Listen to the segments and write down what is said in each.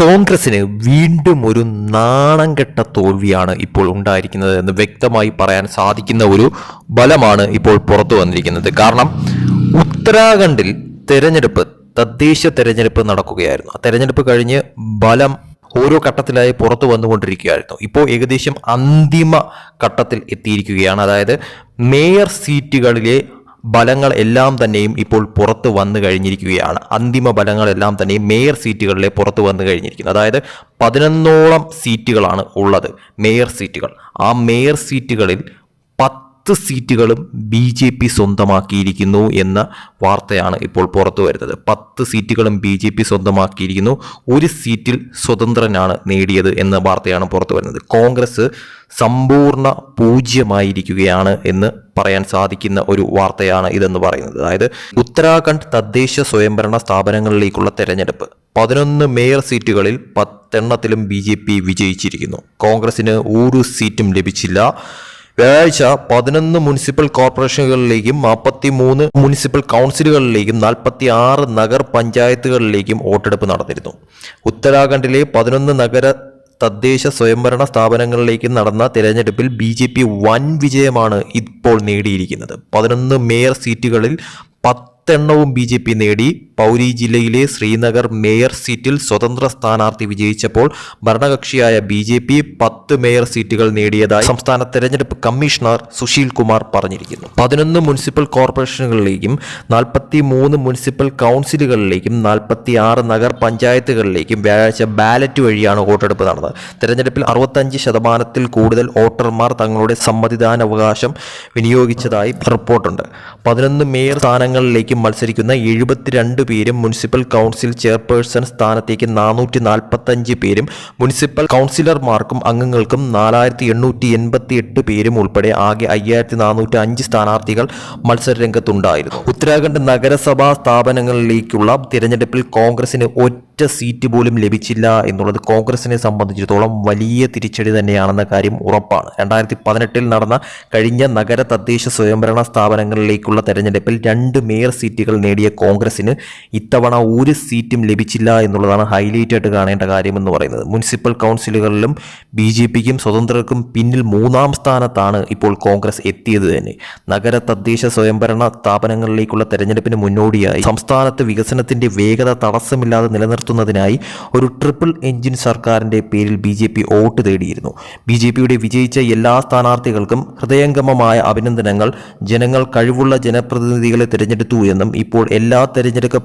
കോൺഗ്രസിന് വീണ്ടും ഒരു നാണം കെട്ട തോൽവിയാണ് ഇപ്പോൾ ഉണ്ടായിരിക്കുന്നത് എന്ന് വ്യക്തമായി പറയാൻ സാധിക്കുന്ന ഒരു ബലമാണ് ഇപ്പോൾ പുറത്തു വന്നിരിക്കുന്നത്. കാരണം ഉത്തരാഖണ്ഡിൽ തെരഞ്ഞെടുപ്പ് തദ്ദേശ തെരഞ്ഞെടുപ്പ് നടക്കുകയായിരുന്നു. ആ തെരഞ്ഞെടുപ്പ് കഴിഞ്ഞ് ബലം ഓരോ ഘട്ടത്തിലായി പുറത്തു വന്നുകൊണ്ടിരിക്കുകയായിരുന്നു. ഇപ്പോൾ ഏകദേശം അന്തിമ ഘട്ടത്തിൽ എത്തിയിരിക്കുകയാണ്. അതായത് മേയർ സീറ്റുകളിലെ ബലങ്ങൾ എല്ലാം തന്നെയും ഇപ്പോൾ പുറത്ത് വന്നു കഴിഞ്ഞിരിക്കുകയാണ്. അന്തിമ ബലങ്ങളെല്ലാം തന്നെയും മേയർ സീറ്റുകളിലെ പുറത്ത് വന്നു കഴിഞ്ഞിരിക്കുന്നു. അതായത് പതിനൊന്നോളം സീറ്റുകളാണ് ഉള്ളത് മേയർ സീറ്റുകൾ. ആ മേയർ സീറ്റുകളിൽ പത്ത് സീറ്റുകളും ബി ജെ പി സ്വന്തമാക്കിയിരിക്കുന്നു എന്ന വാർത്തയാണ് ഇപ്പോൾ പുറത്തു വരുന്നത്. പത്ത് സീറ്റുകളും ബി ജെ പി സ്വന്തമാക്കിയിരിക്കുന്നു. ഒരു സീറ്റിൽ സ്വതന്ത്രനാണ് നേടിയത് എന്ന വാർത്തയാണ് പുറത്തു വരുന്നത്. കോൺഗ്രസ് സമ്പൂർണ പൂജ്യമായിരിക്കുകയാണ് എന്ന് പറയാൻ സാധിക്കുന്ന ഒരു വാർത്തയാണ് ഇതെന്ന് പറയുന്നത്. അതായത് ഉത്തരാഖണ്ഡ് തദ്ദേശ സ്വയംഭരണ സ്ഥാപനങ്ങളിലേക്കുള്ള തെരഞ്ഞെടുപ്പ്. പതിനൊന്ന് മേയർ സീറ്റുകളിൽ പത്തെണ്ണത്തിലും ബി ജെ പി വിജയിച്ചിരിക്കുന്നു. കോൺഗ്രസിന് ഒരു സീറ്റും ലഭിച്ചില്ല. വ്യാഴാഴ്ച പതിനൊന്ന് മുനിസിപ്പൽ കോർപ്പറേഷനുകളിലേക്കും നാൽപ്പത്തി മൂന്ന് മുനിസിപ്പൽ കൗൺസിലുകളിലേക്കും നാൽപ്പത്തി ആറ് നഗർ പഞ്ചായത്തുകളിലേക്കും വോട്ടെടുപ്പ് നടന്നിരുന്നു. ഉത്തരാഖണ്ഡിലെ പതിനൊന്ന് നഗര തദ്ദേശ സ്വയംഭരണ സ്ഥാപനങ്ങളിലേക്ക് നടന്ന തിരഞ്ഞെടുപ്പിൽ ബി ജെ പി വൻ വിജയമാണ് ഇപ്പോൾ നേടിയിരിക്കുന്നത്. പതിനൊന്ന് മേയർ സീറ്റുകളിൽ പത്തെണ്ണവും ബി ജെ പി നേടി. പൗരി ജില്ലയിലെ ശ്രീനഗർ മേയർ സീറ്റിൽ സ്വതന്ത്ര സ്ഥാനാർത്ഥി വിജയിച്ചപ്പോൾ ഭരണകക്ഷിയായ ബി ജെ പി പത്ത് മേയർ സീറ്റുകൾ നേടിയതായി സംസ്ഥാന തെരഞ്ഞെടുപ്പ് കമ്മീഷണർ സുശീൽ കുമാർ പറഞ്ഞിരിക്കുന്നു. പതിനൊന്ന് മുനിസിപ്പൽ കോർപ്പറേഷനുകളിലേക്കും നാൽപ്പത്തി മൂന്ന് മുനിസിപ്പൽ കൗൺസിലുകളിലേക്കും നാൽപ്പത്തി ആറ് നഗർ പഞ്ചായത്തുകളിലേക്കും വ്യാഴാഴ്ച ബാലറ്റ് വഴിയാണ് വോട്ടെടുപ്പ് നടന്നത്. തെരഞ്ഞെടുപ്പിൽ അറുപത്തഞ്ച് ശതമാനത്തിൽ കൂടുതൽ വോട്ടർമാർ തങ്ങളുടെ സമ്മതിദാനാവകാശം വിനിയോഗിച്ചതായി റിപ്പോർട്ടുണ്ട്. പതിനൊന്ന് മേയർ സ്ഥാനങ്ങളിലേക്കും മത്സരിക്കുന്ന എഴുപത്തിരണ്ട് പേരും മുനിസിപ്പൽ കൗൺസിൽ ചെയർപേഴ്സൺ സ്ഥാനത്തേക്ക് നാനൂറ്റി നാൽപ്പത്തഞ്ച് പേരും മുനിസിപ്പൽ കൗൺസിലർമാർക്കും അംഗങ്ങൾക്കും നാലായിരത്തി എണ്ണൂറ്റി എൺപത്തി എട്ട് പേരും ഉൾപ്പെടെ ആകെ അയ്യായിരത്തി നാനൂറ്റി അഞ്ച് സ്ഥാനാർത്ഥികൾ മത്സരരംഗത്തുണ്ടായിരുന്നു. ഉത്തരാഖണ്ഡ് നഗരസഭാ സ്ഥാപനങ്ങളിലേക്കുള്ള തിരഞ്ഞെടുപ്പിൽ കോൺഗ്രസിന് ഒറ്റ സീറ്റ് പോലും ലഭിച്ചില്ല എന്നുള്ളത് കോൺഗ്രസിനെ സംബന്ധിച്ചിടത്തോളം വലിയ തിരിച്ചടി തന്നെയാണെന്ന കാര്യം ഉറപ്പാണ്. രണ്ടായിരത്തി പതിനെട്ടിൽ നടന്ന കഴിഞ്ഞ നഗര തദ്ദേശ സ്വയംഭരണ സ്ഥാപനങ്ങളിലേക്കുള്ള തെരഞ്ഞെടുപ്പിൽ രണ്ട് മേയർ സീറ്റുകൾ നേടിയ കോൺഗ്രസിന് ഇത്തവണ ഒരു സീറ്റും ലഭിച്ചില്ല എന്നുള്ളതാണ് ഹൈലൈറ്റ് ആയിട്ട് കാണേണ്ട കാര്യമെന്ന് പറയുന്നത്. മുനിസിപ്പൽ കൗൺസിലുകളിലും ബി ജെ പിക്കും സ്വതന്ത്രർക്കും പിന്നിൽ മൂന്നാം സ്ഥാനത്താണ് ഇപ്പോൾ കോൺഗ്രസ് എത്തിയത് തന്നെ. നഗര തദ്ദേശ സ്വയംഭരണ സ്ഥാപനങ്ങളിലേക്കുള്ള തെരഞ്ഞെടുപ്പിന് മുന്നോടിയായി സംസ്ഥാനത്ത് വികസനത്തിന്റെ വേഗത തടസ്സമില്ലാതെ നിലനിർത്തുന്നതിനായി ഒരു ട്രിപ്പിൾ എഞ്ചിൻ സർക്കാരിന്റെ പേരിൽ ബി ജെ പി വോട്ട് തേടിയിരുന്നു. ബി ജെ പിയുടെ വിജയിച്ച എല്ലാ സ്ഥാനാർത്ഥികൾക്കും ഹൃദയംഗമമായ അഭിനന്ദനങ്ങൾ. ജനങ്ങൾ കഴിവുള്ള ജനപ്രതിനിധികളെ തിരഞ്ഞെടുത്തു എന്നും ഇപ്പോൾ എല്ലാ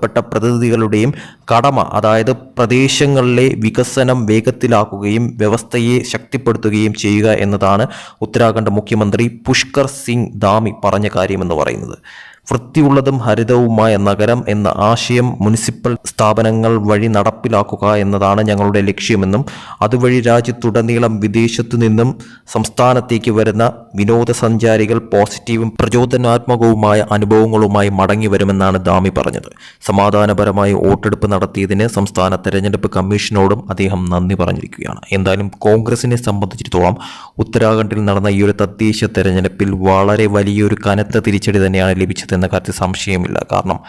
തിരഞ്ഞെടുക്കപ്പെട്ട പ്രതിനിധികളുടെയും കടമ അതായത് പ്രദേശങ്ങളിലെ വികസനം വേഗത്തിലാക്കുകയും വ്യവസ്ഥയെ ശക്തിപ്പെടുത്തുകയും ചെയ്യുക എന്നതാണ് ഉത്തരാഖണ്ഡ് മുഖ്യമന്ത്രി പുഷ്കർ സിംഗ് ധാമി പറഞ്ഞ കാര്യമെന്ന് പറയുന്നത്. വൃത്തിയുള്ളതും ഹരിതവുമായ നഗരം എന്ന ആശയം മുനിസിപ്പൽ സ്ഥാപനങ്ങൾ വഴി നടപ്പിലാക്കുക എന്നതാണ് ഞങ്ങളുടെ ലക്ഷ്യമെന്നും അതുവഴി രാജ്യത്തുടനീളം വിദേശത്തു നിന്നും സംസ്ഥാനത്തേക്ക് വരുന്ന വിനോദസഞ്ചാരികൾ പോസിറ്റീവും പ്രചോദനാത്മകവുമായ അനുഭവങ്ങളുമായി മടങ്ങി വരുമെന്നാണ് ദാമി പറഞ്ഞത്. സമാധാനപരമായി വോട്ടെടുപ്പ് നടത്തിയതിന് സംസ്ഥാന തെരഞ്ഞെടുപ്പ് കമ്മീഷനോടും അദ്ദേഹം നന്ദി പറഞ്ഞിരിക്കുകയാണ്. എന്തായാലും കോൺഗ്രസിനെ സംബന്ധിച്ചിടത്തോളം ഉത്തരാഖണ്ഡിൽ നടന്ന ഈ ഒരു തദ്ദേശ തെരഞ്ഞെടുപ്പിൽ വളരെ വലിയൊരു കനത്ത തിരിച്ചടി തന്നെയാണ് ലഭിച്ചതെന്ന കാര്യത്തിൽ സംശയമില്ല. കാരണം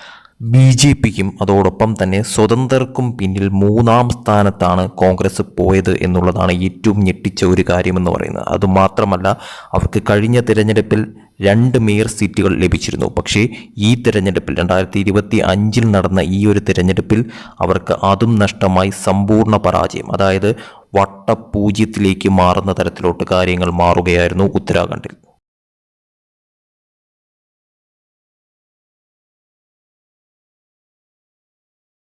ബി ജെ പിക്കും അതോടൊപ്പം തന്നെ സ്വതന്ത്രർക്കും പിന്നിൽ മൂന്നാം സ്ഥാനത്താണ് കോൺഗ്രസ് പോയത് എന്നുള്ളതാണ് ഏറ്റവും ഞെട്ടിച്ച ഒരു കാര്യമെന്ന് പറയുന്നത്. അതുമാത്രമല്ല അവർക്ക് കഴിഞ്ഞ തിരഞ്ഞെടുപ്പിൽ രണ്ട് മേയർ സീറ്റുകൾ ലഭിച്ചിരുന്നു. പക്ഷേ ഈ തിരഞ്ഞെടുപ്പിൽ രണ്ടായിരത്തി ഇരുപത്തി അഞ്ചിൽ നടന്ന ഈ ഒരു തിരഞ്ഞെടുപ്പിൽ അവർക്ക് അതും നഷ്ടമായി സമ്പൂർണ പരാജയം. അതായത് വട്ടപൂജ്യത്തിലേക്ക് മാറുന്ന തരത്തിലോട്ട് കാര്യങ്ങൾ മാറുകയായിരുന്നു ഉത്തരാഖണ്ഡിൽ.